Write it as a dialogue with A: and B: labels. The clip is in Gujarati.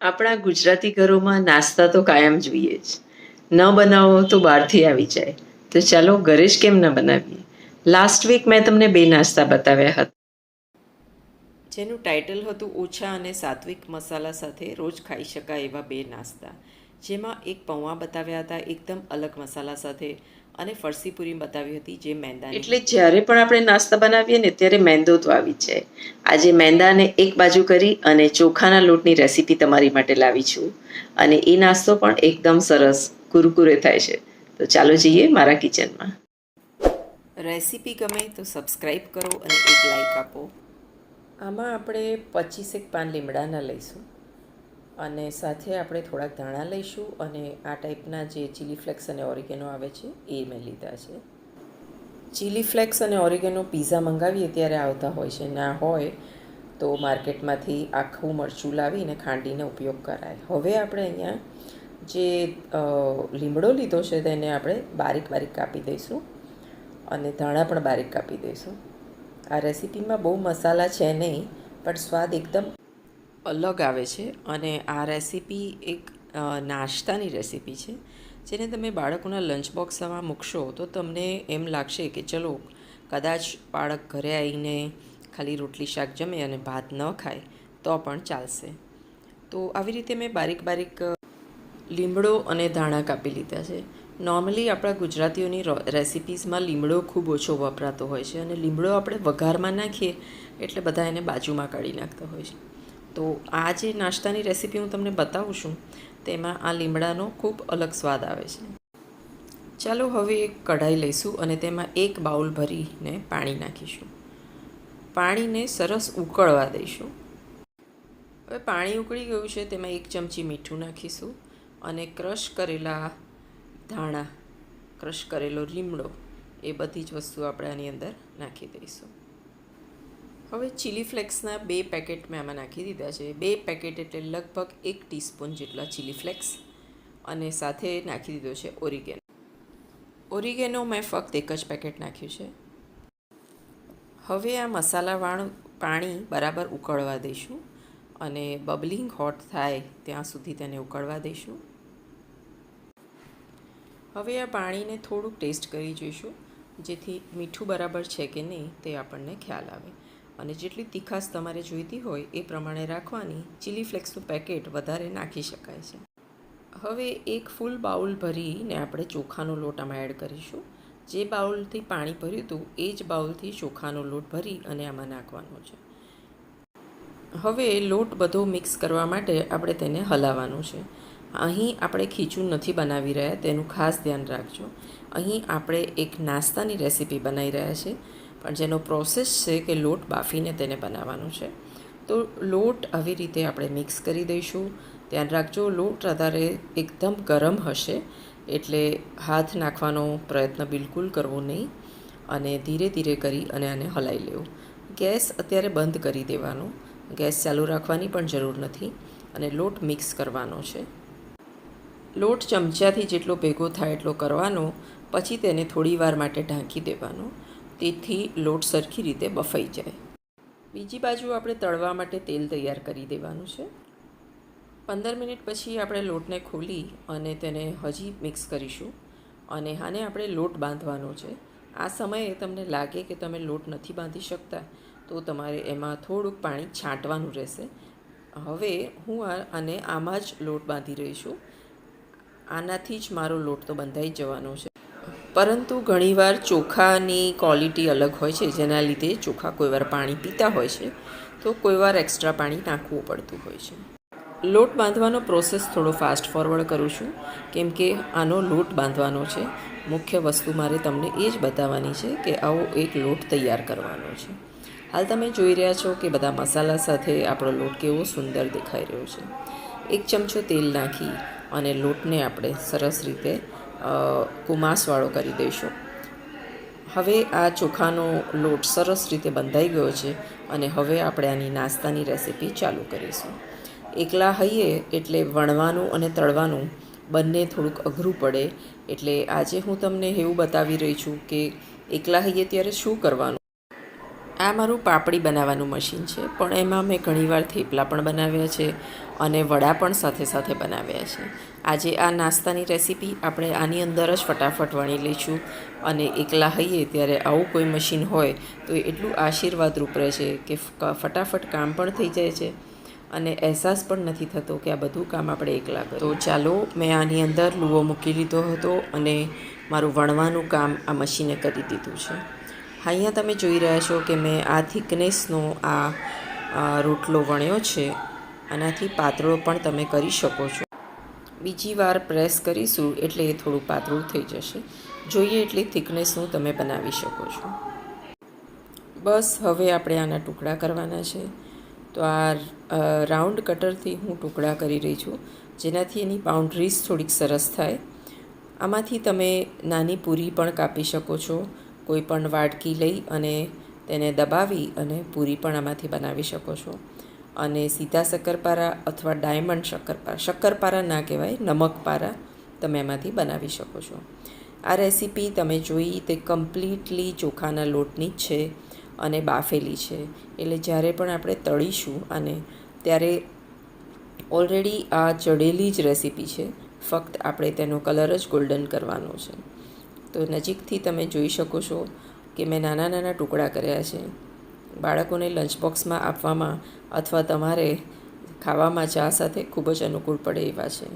A: આપણા ગુજરાતી ઘરોમાં નાસ્તા તો કાયમ જોઈએ જ. ન બનાવો તો બહારથી આવી જાય. તો ચાલો ઘરે જ કેમ ન બનાવીએ? લાસ્ટ વીક મેં તમને બે નાસ્તા બતાવ્યા હતા. જેનું ટાઇટલ હતું ઓછા અને સાત્વિક મસાલા સાથે રોજ ખાઈ શકાય એવા બે નાસ્તા. જેમાં એક પૌવા બતાવ્યા હતા, એકદમ અલગ મસાલા સાથે. અને ફરસી પૂરી બતાવી હતી જે મેંદા એટલે જ્યારે પણ આપણે નાસ્તા બનાવીએ ને ત્યારે મેંદો તો આવી જ જાય. આજે મેંદાને એક બાજુ કરી અને ચોખાના લોટની રેસીપી તમારી માટે લાવી છું. અને એ નાસ્તો પણ એકદમ સરસ કુરકુરે થાય છે. તો ચાલો જઈએ મારા કિચનમાં. રેસીપી ગમે તો સબસ્ક્રાઈબ કરો અને એક લાઈક આપો. આમાં આપણે પચીસેક પાન લીમડાના લઈશું. અને સાથે આપણે થોડાક ધાણા લઈશું અને આ ટાઈપના જે ચીલી ફ્લેક્સ અને ઓરિગેનો આવે છે, એ મેં લીધા છે. ચીલી ફ્લેક્સ અને ઓરિગેનો પીઝા મંગાવીએ ત્યારે આવતા હોય છે. ના હોય તો માર્કેટમાંથી આખું મરચું લાવીને ખાંડીને ઉપયોગ કરાય. હવે આપણે અહીંયા જે લીમડો લીધો છે તેને આપણે બારીક બારીક કાપી દઈશું અને ધાણા પણ બારીક કાપી દઈશું. આ રેસીપીમાં બહુ મસાલા છે નહીં, પણ સ્વાદ એકદમ અલગ આવે છે અને આ રેસીપી એક નાસ્તાની રેસીપી છે. જેને તમે બાળકોના લંચ બોક્સમાં મૂકશો તો તમને એમ લાગશે કે ચલો, કદાચ બાળક ઘરે આવીને ખાલી રોટલી શાક જમે અને ભાત ન ખાય, તો પણ ચાલશે. તો આવી રીતે મેં બારીક બારીક લીમડો અને ધાણા કાપી લીધા છે. નોર્મલી આપણા ગુજરાતીઓની રેસિપીઝમાં લીમડો ખૂબ ઓછો વપરાતો હોય છે અને લીમડો આપણે વઘારમાં નાખીએ એટલે બધા એને બાજુમાં કાઢી નાખતા હોય છે. તો આ જે નાસ્તાની રેસીપી હું તમને બતાવું છું, તેમાં આ લીમડાનો ખૂબ અલગ સ્વાદ આવે છે. ચાલો હવે એક કઢાઈ લઈશું અને તેમાં એક બાઉલ ભરીને પાણી નાખીશું. પાણીને સરસ ઉકળવા દઈશું. હવે પાણી ઉકળી ગયું છે, તેમાં એક ચમચી મીઠું નાખીશું અને ક્રશ કરેલા ધાણા, ક્રશ કરેલો રીમડો એ બધી જ વસ્તુ આપણે આની અંદર નાખી દઈશું. હવે ચીલી ફ્લેક્સના બે પેકેટ મેં આમાં નાખી દીધા છે. બે પેકેટ એટલે લગભગ એક ટીસ્પૂન જેટલા ચીલી ફ્લેક્સ અને સાથે નાખી દીધો છે ઓરિગેનો ઓરિગેનો મેં ફક્ત એક જ પેકેટ નાખ્યું છે. હવે આ મસાલાવાળું પાણી બરાબર ઉકળવા દઈશું અને બબલિંગ હોટ થાય ત્યાં સુધી તેને ઉકળવા દઈશું. હવે આ પાણીને થોડુંક ટેસ્ટ કરી જોઈશું, જેથી મીઠું બરાબર છે કે નહીં તે આપણને ખ્યાલ આવે. અને જેટલી તીખાશ તમારે જોઈતી હોય એ પ્રમાણે રાખવાની ચીલી ફ્લેક્સનું પેકેટ વધારે નાખી શકાય છે. હવે એક ફૂલ બાઉલ ભરીને આપણે ચોખાનો લોટ આમાં એડ કરીશું. જે બાઉલથી પાણી ભર્યું હતું, એ જ બાઉલથી ચોખાનો લોટ ભરી અને આમાં નાખવાનો છે. હવે લોટ બધો મિક્સ કરવા માટે આપણે તેને હલાવવાનું છે. અહીં આપણે ખીચું નથી બનાવી રહ્યા, તેનું ખાસ ધ્યાન રાખજો. અહીં આપણે એક નાસ્તાની રેસીપી બનાવી રહ્યા છે. પણ જેનો પ્રોસેસ છે કે લોટ બાફીને તેને બનાવવાનો છે. તો લોટ આવી રીતે આપણે મિક્સ કરી દઈશું. ધ્યાન રાખજો, લોટ વધારે એકદમ ગરમ હશે એટલે હાથ નાખવાનો પ્રયત્ન બિલકુલ કરવો નહીં અને ધીરે ધીરે કરી અને આને હલાવી લેવું. ગેસ અત્યારે બંધ કરી દેવાનો. ગેસ ચાલુ રાખવાની પણ જરૂર નથી અને લોટ મિક્સ કરવાનો છે. લોટ ચમચાથી જેટલો ભેગો થાય એટલો કરવાનો, પછી તેને થોડી વાર માટે ઢાંકી દેવાનો. તેથી લોટ સરખી રીતે બફાઈ જાય. બીજી બાજુ આપણે તળવા માટે તેલ તૈયાર કરી દેવાનું છે. પંદર મિનિટ પછી આપણે લોટને ખોલી અને તેને હજી મિક્સ કરીશું. અને આને આપણે લોટ બાંધવાનો છે. આ સમયે તમને લાગે કે તમે લોટ નથી બાંધી શકતા, તો તમારે એમાં થોડુંક પાણી છાંટવાનું રહેશે. હવે હું આ અને આમાં જ લોટ બાંધી રહી છું. આનાથી જ મારો લોટ તો બંધાઈ જવાનો છે. પરંતુ ઘણીવાર ચોખાની ક્વોલિટી અલગ હોય છે, જેના લીધે ચોખા કોઈવાર પાણી પીતા હોય છે, તો કોઈવાર એક્સ્ટ્રા પાણી નાખવું પડતું હોય છે. લોટ બાંધવાનો પ્રોસેસ થોડો ફાસ્ટ ફોરવર્ડ કરું છું, કેમ કે આનો લોટ બાંધવાનો છે. મુખ્ય વસ્તુ મારે તમને એ જ બતાવવાની છે કે આવો એક લોટ તૈયાર કરવાનો છે. હાલ તમે જોઈ રહ્યા છો કે બધા મસાલા સાથે આપણો લોટ કેવો સુંદર દેખાઈ રહ્યો છે. એક ચમચો તેલ નાખી અને લોટને આપણે સરસ રીતે કુમાસવાળો કરી દઈશું. હવે આ ચોખાનો લોટ સરસ રીતે બંધાઈ ગયો છે અને હવે આપણે આની નાસ્તાની રેસીપી ચાલુ કરીશું. એકલા હઈએ એટલે વણવાનું અને તળવાનું બંને થોડુંક અઘરું પડે. એટલે આજે હું તમને એવું બતાવી રહી છું કે એકલા હઈએ ત્યારે શું કરવાનું? આ મારું પાપડી બનાવવાનું મશીન છે, પણ એમાં મેં ઘણીવાર થેપલા પણ બનાવ્યા છે અને વડા પણ સાથે સાથે બનાવ્યા છે. આજે આ નાસ્તાની રેસીપી આપણે આની અંદર જ ફટાફટ વણી લઈશું અને એકલા હઈએ ત્યારે આવું કોઈ મશીન હોય તો એટલું આશીર્વાદરૂપ રહે છે કે, ફટાફટ કામ પણ થઈ જાય છે અને અહેસાસ પણ નથી થતો કે આ બધું કામ આપણે એકલા કરીએ. તો ચાલો મેં આની અંદર લુવો મૂકી લીધો હતો અને મારું વણવાનું કામ આ મશીને કરી દીધું છે. અહીંયા તમે જોઈ રહ્યા છો કે મેં આ થિકનેસનો આ રોટલો વણ્યો છે. આનાથી પાતળો પણ તમે કરી શકો છો. બીજી વાર પ્રેસ કરીશું એટલે એ થોડું પાતળું થઈ જશે. જોઈએ એટલી થિકનેસનું તમે બનાવી શકો છો. બસ હવે આપણે આના ટુકડા કરવાના છે. તો આ રાઉન્ડ કટરથી હું ટુકડા કરી રહી છું. જેનાથી એની બાઉન્ડ્રીઝ થોડીક સરસ થાય. આમાંથી તમે નાની પૂરી પણ કાપી શકો છો. કોઈ પણ વાટકી લઈ અને તેને દબાવી અને પૂરી પણ આમાંથી બનાવી શકો છો. અને સીધા શક્કરપારા અથવા ડાયમંડ શક્કરપારા શક્કરપારા ના કહેવાય, નમકપારા તમે એમાંથી બનાવી શકો છો. આ રેસીપી તમે જોઈ તે કમ્પ્લીટલી ચોખાના લોટની જ છે અને બાફેલી છે. એટલે જ્યારે પણ આપણે તળીશું આને ત્યારે ઓલરેડી આ ચડેલી જ રેસીપી છે. ફક્ત આપણે તેનો કલર જ ગોલ્ડન કરવાનો છે. તો નજીકથી તમે જોઈ શકો છો કે મેં નાના નાના ટુકડા કર્યા છે. બાળકોને લંચ બોક્સમાં આપવામાં અથવા તમારે ખાવામાં ચા સાથે ખૂબ જ અનુકૂળ પડે એવા છે.